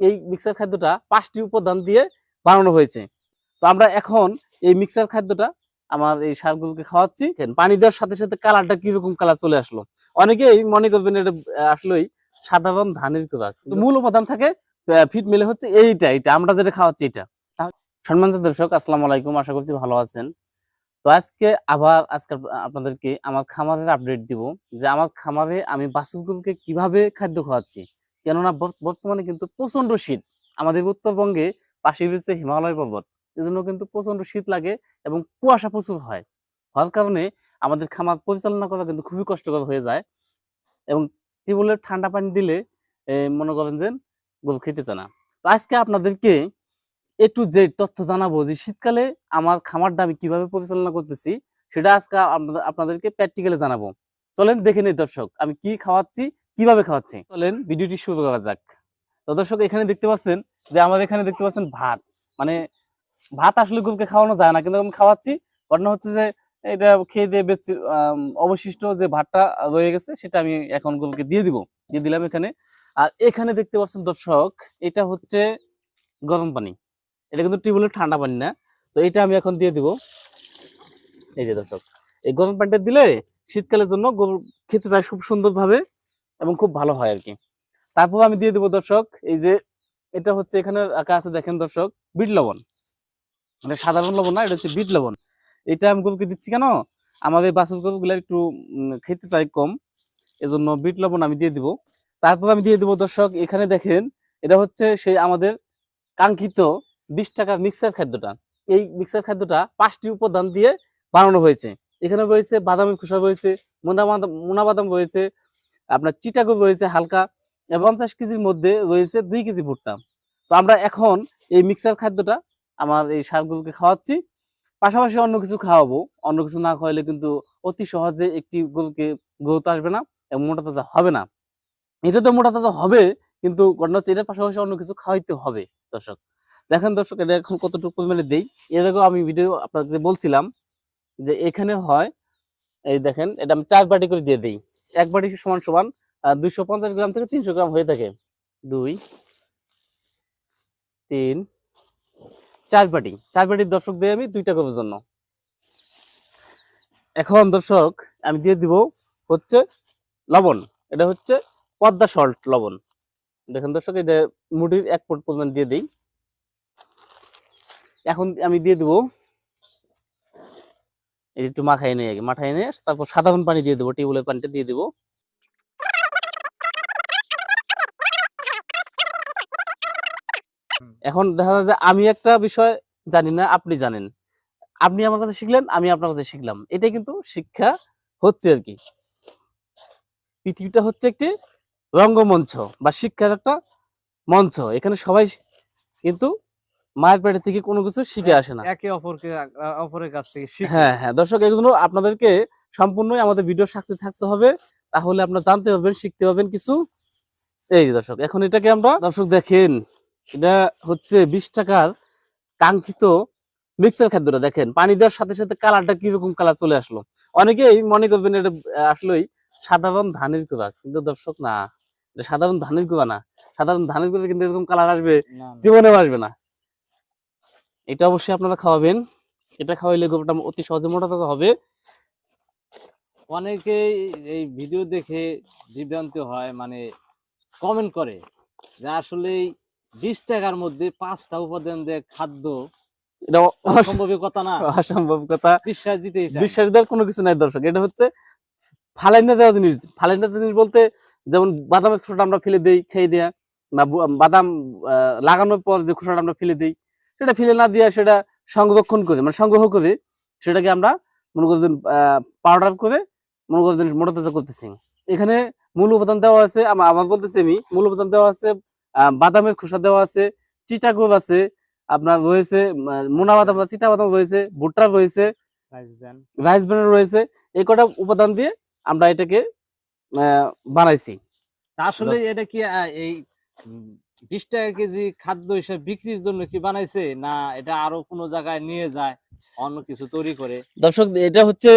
এই মিক্সার খাদ্যটা পাঁচটি উপাদান দিয়ে বানানো হয়েছে। তো আমরা এখন এই মিক্সার খাদ্যটা আমার এই শাকগুলোকে খাওয়াচ্ছি। পানি দেওয়ার সাথে সাথে কালারটা কীরকম কালার চলে আসলো। অনেকেই মনে করবেন এটা আসলেই সাধারণ ধানের কোরা তো মূল উপাদান থাকে ফিট মিলে হচ্ছে এইটা এইটা। আমরা যেটা খাওয়াচ্ছি এটা। সম্মানিত দর্শক, আসসালামু আলাইকুম। আশা করছি ভালো আছেন। তো আজকে আবার, আজকে আপনাদেরকে আমার খামারের আপডেট দিব যে আমার খামারে আমি বাছুরগুলোকে কীভাবে খাদ্য খাওয়াচ্ছি। কেননা বর্তমানে কিন্তু প্রচণ্ড শীত। আমাদের উত্তরবঙ্গে পাশে রয়েছে হিমালয় পর্বত। এজন্য কিন্তু প্রচণ্ড শীত লাগে এবং কুয়াশা প্রচুর হয়। হওয়ার কারণে আমাদের খামার পরিচালনা করা কিন্তু খুবই কষ্টকর হয়ে যায় এবং টিউবওয়েলের ঠান্ডা পানি দিলে মনে করেন যে গরু খেতে চায় না। তো আজকে আপনাদেরকে একটু যে তথ্য জানাব যে শীতকালে আমার খামারটা আমি কীভাবে পরিচালনা করতেছি, সেটা আজকে আপনাদেরকে প্র্যাকটিক্যালি জানাব। চলেন দেখে নিই দর্শক, আমি কি খাওয়াচ্ছি কীভাবে খাওয়াচ্ছি? চলেন ভিডিওটি শুরু করা যাক। তো দর্শক, এখানে দেখতে পাচ্ছেন যে আমাদের এখানে দেখতে পাচ্ছেন ভাত। মানে ভাত আসলে গরুকে খাওয়ানো যায় না, কিন্তু আমি খাওয়াচ্ছি। ঘটনা হচ্ছে যে এটা খেয়ে দিয়ে বেশ অবশিষ্ট যে ভাতটা রয়ে গেছে, সেটা আমি এখন গরুকে দিয়ে দিব, দিয়ে দিলাম এখানে। আর এখানে দেখতে পাচ্ছেন দর্শক, এটা হচ্ছে গরম পানি। এটা কিন্তু টিউবওয়েলের ঠান্ডা পানি না। তো এটা আমি এখন দিয়ে দিব। এই যে দর্শক, এই গরম পানিটা দিলে শীতকালের জন্য গরু খেতে চায় খুব সুন্দরভাবে। এবং খুব ভালো হয় আর কি তারপর আমি দিয়ে দিব দর্শক, এই যে এটা হচ্ছে এখানে আঁকা আছে, দেখেন দর্শক, বিট লবণ। মানে সাধারণ লবণ না, এটা হচ্ছে বিট লবণ। এটা আমি গরুকে দিচ্ছি কেন? আমাদের বাছুর গরুগুলো একটু খেতে চাই কম, এজন্য বিট লবণ আমি দিয়ে দিব। তারপর আমি দিয়ে দিব দর্শক, এখানে দেখেন, এটা হচ্ছে সেই আমাদের কাঙ্ক্ষিত বিশ টাকার মিক্সার খাদ্যটা। এই মিক্সার খাদ্যটা পাঁচটি উপাদান দিয়ে বানানো হয়েছে। এখানে রয়েছে বাদামের খোসা রয়েছে, মোনা বাদাম মোনা বাদাম রয়েছে আপনার চিটাগো রয়েছে হালকা পঞ্চাশ কেজির মধ্যে রয়েছে দুই কেজি ভুট্টা। তো আমরা এখন এই মিক্সার খাদ্যটা আমার এই শাকগুলোকে খাওয়াচ্ছি। পাশাপাশি অন্য কিছু খাওয়াবো। অন্য কিছু না খাওয়ালে কিন্তু অতি সহজে একটি গরুকে গ্রোথ আসবে না এবং মোটা তাজা হবে না। এটা তো মোটা তাজা হবে, কিন্তু ঘটনা হচ্ছে এটার পাশাপাশি অন্য কিছু খাওয়াইতে হবে, দর্শক। দেখেন দর্শক, এটা এখন কতটুকু পরিমাণে দেই? এর আগেও আমি ভিডিও আপনাদের বলছিলাম যে এখানে হয়, এই দেখেন, এটা আমি চার বাটি করে দিয়ে দিই। এক বাটি সমান সমান দুইশো পঞ্চাশ গ্রাম থেকে তিনশো গ্রাম হয়ে থাকে। দুই, তিন, চার বাটি। চার বাটির দর্শক দিয়ে আমি দুইটা করব জন্য। এখন দর্শক, আমি দিয়ে দিব হচ্ছে লবণ। এটা হচ্ছে পদ্মা সল্ট লবণ। দেখেন দর্শক, এটা মুটির এক ফুট পরিমাণ দিয়ে দিই। এখন আমি দিয়ে দিব যে একটু মাখাই নিয়ে আগে মাখাই নিয়ে তারপর সাধারণ পানি দিয়ে দেবো টিউবওয়েলের পানিটা দিয়ে দেবো। এখন দেখা যায় যে আমি একটা বিষয় জানি না আপনি জানেন। আপনি আমার কাছে শিখলেন আমি আপনার কাছে শিখলাম। এটাই কিন্তু শিক্ষা হচ্ছে আর কি। পৃথিবীটা হচ্ছে একটি রঙ্গমঞ্চ বা শিক্ষার একটা মঞ্চ। এখানে সবাই কিন্তু মায়ের পেটে থেকে কোনো কিছু শিখে আসে না। একে অপরকে অপরের কাছ থেকে হ্যাঁ হ্যাঁ। দর্শক আপনাদেরকে সম্পূর্ণই আমাদের ভিডিও সাথে থাকতে হবে। তাহলে আপনারা জানতে পারবেন শিখতে পারবেন কিছু। এই দর্শক এখন এটাকে আমরা দর্শক দেখেন এটা হচ্ছে বিশ টাকার কাঙ্ক্ষিত মিক্সার খাদ্যটা দেখেন। পানি দেওয়ার সাথে সাথে কালারটা কীরকম কালার চলে আসলো। অনেকেই মনে করবেন এটা আসলেই সাধারণ ধানের কুড়া কিন্তু দর্শক না সাধারণ ধানের কুড়া না। সাধারণ ধানের কুড়া কিন্তু এরকম কালার আসবে। জীবনেও আসবে না। এটা অবশ্যই আপনারা খাওয়াবেন। এটা খাওয়াইলে গরুটা অতি সহজে মোটা তাজা হবে। অনেকেই এই ভিডিও দেখে বিভ্রান্ত হয় মানে কমেন্ট করে যে আসলে বিশ টাকার মধ্যে পাঁচটা উপাদান দিয়ে খাদ্য এটা কথা না। অসম্ভব কথা। বিশ্বাস চাই বিশ্বাস দেওয়ার কোনো কিছু নাই দর্শক এটা হচ্ছে দেওয়া জিনিস। জিনিস বলতে যেমন বাদামের খোসাটা আমরা ফেলে দেই খেয়ে দেয়া বা বাদাম আহ, লাগানোর পর যে খোসাটা আমরা ফেলে দেই সেটা ফেলে না দিয়ে সেটা সংরক্ষণ করে মানে সংগ্রহ করে সেটাকে আমরা মনে করছেন পাউডার করে মনে করছেন মোটা তাজা করতেছি। এখানে মূল উপাদান দেওয়া আছে আমা- আমার বলতেছি আমি মূল উপাদান দেওয়া আছে বাদামের খোসা দেওয়া আছে চিটাগোল আছে আপনার রয়েছে মোনা বাদাম বা চিটা বাদাম রয়েছে ভুট্টা রয়েছে রাইস ব্র্যান্ড রয়েছে এই কটা উপাদান দিয়ে আমরা এটাকে আহ, বানাইছি। আসলে এটা কি এই বিশ টাকা কেজি খাদ্য হিসেবে বিক্রির জন্য কি বানাইছে? না, এটা আরও কোনো জায়গায় নিয়ে যায়, অন্য কিছু তৈরি করে। দর্শক, এটা হচ্ছে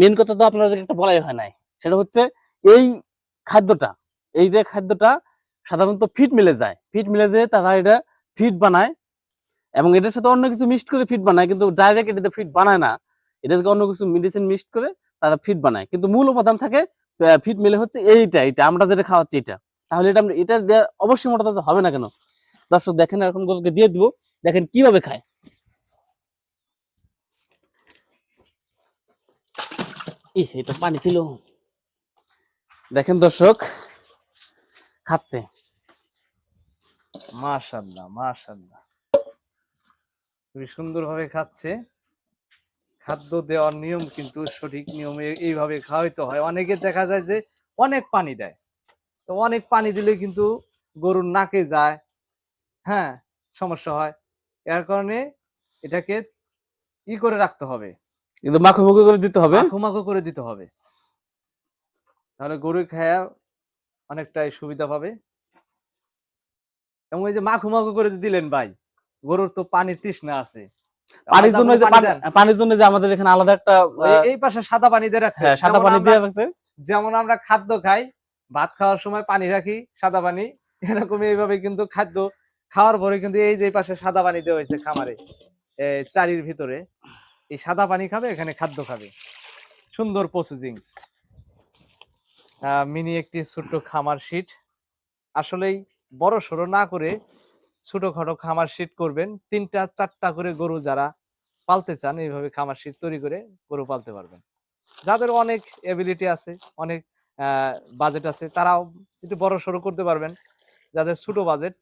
মেন কথা তো আপনাদের একটা বলাই হয় নাই। সেটা হচ্ছে এই খাদ্যটা, এই যে খাদ্যটা সাধারণত ফিট মিলে যায়। ফিট মিলে যেয়ে তারা এটা ফিট বানায় এবং এটার সাথে অন্য কিছু মিক্সড করে ফিট বানায়, কিন্তু ডাইরেক্ট এটাতে ফিট বানায় না। এটা থেকে অন্য কিছু মেডিসিন মিক্সড করে তারা ফিট বানায়। কিন্তু মূল উপাদান থাকে ফিট মিলে হচ্ছে এইটা এইটা, আমরা যেটা খাওয়াচ্ছি এটা তাহলে এটা এটা দেয়া অবশ্যই মোটা তাজা হবে না কেন? দর্শক, দেখেন এরকম গরুকে দিয়ে দিব। দেখেন কীভাবে খায়। এটা পানি ছিল। দেখেন দর্শক, খাচ্ছে। মাশাল্লাহ মাশাল্লাহ খুবই সুন্দরভাবে খাচ্ছে। খাদ্য দেওয়ার নিয়ম কিন্তু সঠিক নিয়মে এইভাবে খাওয়াইতে হয়। অনেকে দেখা যায় যে অনেক পানি দেয়। তো অনেক পানি দিলে কিন্তু গরুর নাকে যায়। হ্যাঁ সমস্যা হয়। এর কারণে এটাকে ই করে রাখতে হবে। কিন্তু মাখো মুখো করে দিতে হবে? মাখো মাখো করে দিতে হবে। তাহলে গরু খায়া অনেকটাই সুবিধা পাবে। এবং এই যে মাখো মাখো করে যে দিলেন ভাই গরুর তো পানির তৃষ্ণা আছে। পানির জন্য যে? পানির জন্য যে আমাদের এখানে আলাদা একটা এই পাশে সাদা পানি দিয়ে রাখছে। হ্যাঁ, সাদা পানি দিয়ে রাখছে। যেমন আমরা খাদ্য খাই ভাত খাওয়ার সময় পানি রাখি, সাদা পানি। এরকম এইভাবে কিন্তু খাদ্য খাওয়ার পরে কিন্তু এই যে পাশে সাদা পানি দেওয়া হয়েছে খামারে চারির ভিতরে। এই সাদা পানি খাবে, এখানে খাদ্য খাবে। সুন্দর প্রসেসিং মিনি একটি ছোট্ট খামার শীট আসলেই বড় সড়ো না করে ছোটখাটো খামার শীট করবেন। তিনটা, চারটা করে গরু যারা পালতে চান, এইভাবে খামার শীট তৈরি করে গরু পালতে পারবেন। যাদের অনেক এবিলিটি আছে, অনেক বাজেট আছে তারাও একটু বড় সড়ো করতে পারবেন। যাদের ছোট বাজেট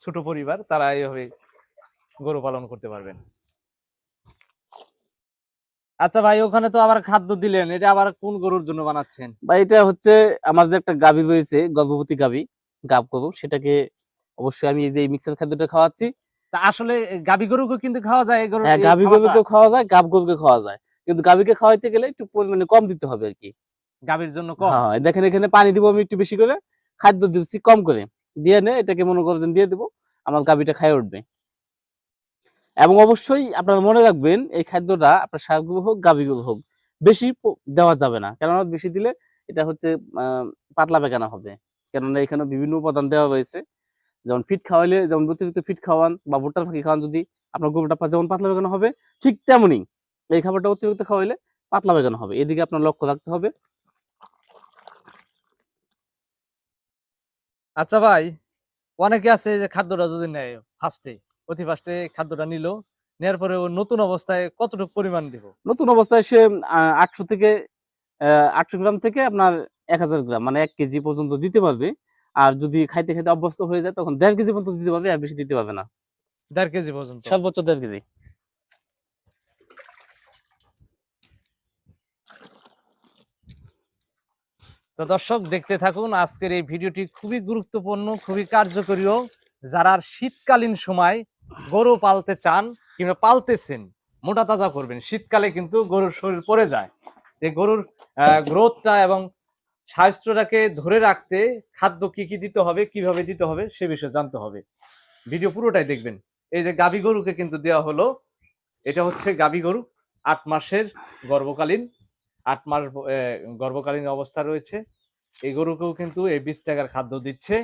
ছোট পরিবার তারা এইভাবে গরু পালন করতে পারবেন। আচ্ছা ভাই ওখানে তো আবার খাদ্য দিলেন এটা আবার কোন গরুর জন্য বানাচ্ছেন? ভাই এটা হচ্ছে আমার যে একটা গাভী রয়েছে গর্ভবতী গাভী গাব গরু সেটাকে অবশ্যই আমি এই যে মিক্সার খাদ্যটা খাওয়াচ্ছি। তা আসলে গাভী গরুকে কিন্তু খাওয়া যায় গরুর হ্যাঁ গাভী? গরুকে খাওয়া যায় গাব গরুকে খাওয়া যায়। কিন্তু গাভীকে খাওয়াইতে গেলে একটু পরিমাণে কম দিতে হবে আর কি। গাভীর জন্য কম। হ্যাঁ দেখেন এখানে পানি দিব আমি একটু বেশি করে, খাদ্য দিচ্ছি কম করে। দিয়ে নে, এটাকে মনে করছেন দিয়ে দিব, আমার গাভীটা খাই উঠবে। এবং অবশ্যই আপনারা মনে রাখবেন, এই খাদ্যটা আপনার গরু হোক গাভী গরু হোক, বেশি দেওয়া যাবে না। কেননা বেশি দিলে এটা হচ্ছে পাতলা বেগানা হবে। কেননা এখানে বিভিন্ন উপাদান দেওয়া রয়েছে। যেমন ফিট খাওয়াইলে, যেমন অতিরিক্ত ফিট খাওয়ান বা ভুট্টার ফাঁকি খাওয়ান, যদি আপনার গরুটা পা- যেমন পাতলা বেগানো হবে, ঠিক তেমনই। এই খাবারটা অতিরিক্ত খাওয়াইলে পাতলা বেগানো হবে। এদিকে আপনার লক্ষ্য রাখতে হবে আচ্ছা ভাই অনেকে আছে যে খাদ্যটা যদি নেয় ফার্স্টে অতি ফার্স্টে খাদ্যটা নিল নেওয়ার পরে ও নতুন অবস্থায় কতটুকু পরিমাণ দিব? নতুন অবস্থায় সে আটশো থেকে আটশো গ্রাম থেকে আপনার এক হাজার গ্রাম মানে এক কেজি পর্যন্ত দিতে পারবে। আর যদি খাইতে খাইতে অভ্যস্ত হয়ে যায় তখন দেড় কেজি পর্যন্ত দিতে পারবে আর বেশি দিতে পারবে না। দেড় কেজি পর্যন্ত? সর্বোচ্চ দেড় কেজি। তো দর্শক, দেখতে থাকুন, আজকের এই ভিডিওটি খুবই গুরুত্বপূর্ণ, খুবই কার্যকরীও। যারা শীতকালীন সময় গরু পালতে চান কিংবা পালতেছেন, মোটা তাজা করবেন, শীতকালে কিন্তু গরুর শরীর পড়ে যায়। এই গরুর গ্রোথটা এবং স্বাস্থ্যটাকে ধরে রাখতে খাদ্য কি কি দিতে হবে, কীভাবে দিতে হবে, সে বিষয়ে জানতে হবে। ভিডিও পুরোটাই দেখবেন। এই যে গাভী গরুকে কিন্তু দেওয়া হলো, এটা হচ্ছে গাভী গরু, আট মাসের গর্ভকালীন আট মাস গর্ভকালীন অবস্থা রয়েছে। এই গরুকেও কিন্তু এই বিশ টাকার খাদ্য দিচ্ছে।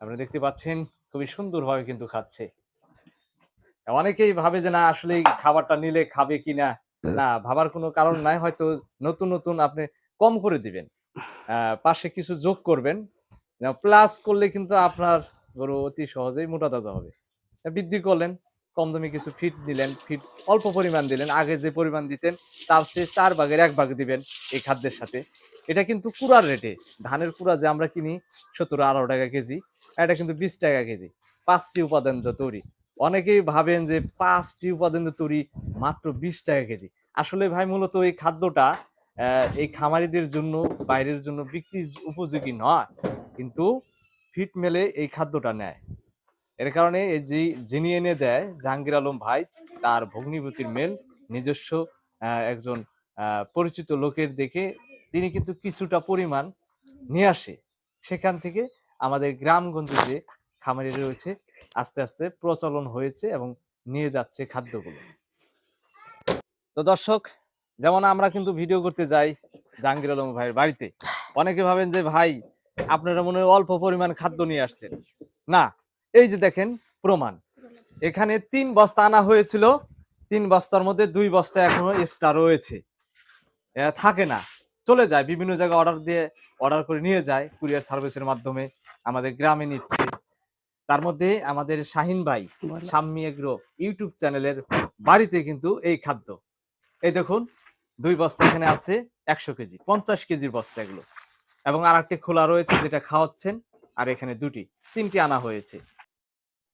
আপনারা দেখতে পাচ্ছেন, খুবই সুন্দরভাবে কিন্তু খাচ্ছে। অনেকেই ভাবে যে না আসলে খাবারটা নিলে খাবে কি না? না, ভাবার কোনো কারণ নাই। হয়তো নতুন নতুন আপনি কম করে দিবেন। পাশে কিছু যোগ করবেন। প্লাস করলে কিন্তু আপনার গরু অতি সহজেই মোটা তাজা হবে। বৃদ্ধি করলেন। কম দামে কিছু ফিট দিলেন ফিট অল্প পরিমাণ দিলেন, আগে যে পরিমাণ দিতেন তার চেয়ে চার ভাগের এক ভাগ দিবেন এই খাদ্যের সাথে। এটা কিন্তু কুড়ার রেটে ধানের কুড়া যে আমরা কিনি সতেরো আঠারো টাকা কেজি, এটা কিন্তু বিশ টাকা কেজি। পাঁচটি উপাদান দিয়ে তৈরি। অনেকেই ভাবেন যে পাঁচটি উপাদান তৈরি, মাত্র বিশ টাকা কেজি। আসলে ভাই, মূলত এই খাদ্যটা এই খামারিদের জন্য, বাইরের জন্য বিক্রির উপযোগী নয়। কিন্তু ফিট মেলে এই খাদ্যটা নেয়। এর কারণে এই যে যিনি এনে দেয় জাহাঙ্গীর আলম ভাই, তার ভগ্নিপতির মেল, নিজস্ব একজন পরিচিত লোকের দেখে তিনি কিন্তু কিছুটা পরিমাণ নিয়ে আসে। সেখান থেকে আমাদের গ্রামগঞ্জে যে খামারি রয়েছে, আস্তে আস্তে প্রচলন হয়েছে এবং নিয়ে যাচ্ছে খাদ্যগুলো। তো দর্শক, যেমন আমরা কিন্তু ভিডিও করতে যাই জাহাঙ্গীর আলম ভাইয়ের বাড়িতে, অনেকে ভাবেন যে, ভাই, আপনারা মনে হয় অল্প পরিমাণ খাদ্য নিয়ে আসছেন। না এই যে দেখেন প্রমাণ। এখানে তিন বস্তা আনা হয়েছিল। তিন বস্তার মধ্যে দুই বস্তা এখনও এক্সট্রা রয়েছে। থাকে না। চলে যায় বিভিন্ন জায়গায় অর্ডার দিয়ে অর্ডার করে নিয়ে যায় কুরিয়ার সার্ভিসের মাধ্যমে আমাদের গ্রামে নিচ্ছে। তার মধ্যে আমাদের শাহিন ভাই সাম্মি এগ্রো ইউটিউব চ্যানেলের বাড়িতে কিন্তু এই খাদ্য। এই দেখুন দুই বস্তা এখানে আছে একশো কেজি পঞ্চাশ কেজির বস্তা এগুলো। এবং আর একটি খোলা রয়েছে যেটা খাওয়াচ্ছেন আর এখানে দুটি তিনটি আনা হয়েছে।